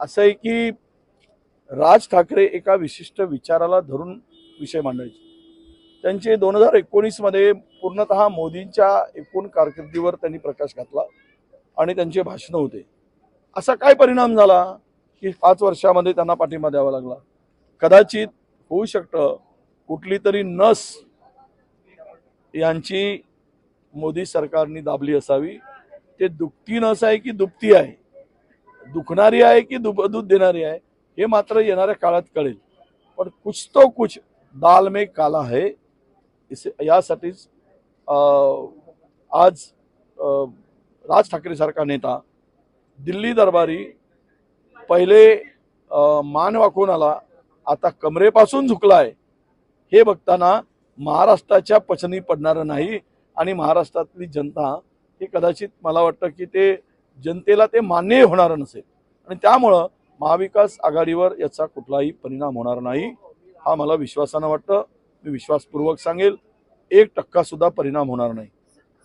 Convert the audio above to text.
असं आहे की राज ठाकरे एका विशिष्ट विचाराला धरून विषय मांडायचे. त्यांचे दोन हजार एकोणीसमध्ये पूर्णतः मोदींच्या एकूण कारकिर्दीवर त्यांनी प्रकाश घातला आणि त्यांचे भाषणं होते. असा काय परिणाम झाला की पाच वर्षामध्ये त्यांना पाठिंबा द्यावा लागला? कदाचित होऊ शकतं. कुठली तरी नस यांची मोदी सरकारने दाबली असावी. ते दुखती नस आहे की दुपती आहे? दुखणारी आहे की दुब दूध देणारी आहे हे मात्र येणाऱ्या काळात कळेल. पण कुछ तो कुछ दाल में काला है इसे यासाठीच आज राज ठाकरेसारखा नेता दिल्ली दरबारी पहिले मान वाकून आला आता कमरेपासून झुकला आहे हे बघताना महाराष्ट्राच्या पचनी पडणारं नाही आणि महाराष्ट्रातली जनता ही कदाचित मला वाटतं की ते जनतेला ते मान्य होणारं नसेल. आणि त्यामुळं महाविकास आघाडीवर याचा कुठलाही परिणाम होणार नाही हा मला विश्वासानं वाटतं. मी विश्वासपूर्वक सांगेल एक टक्का सुद्धा परिणाम होणार नाही.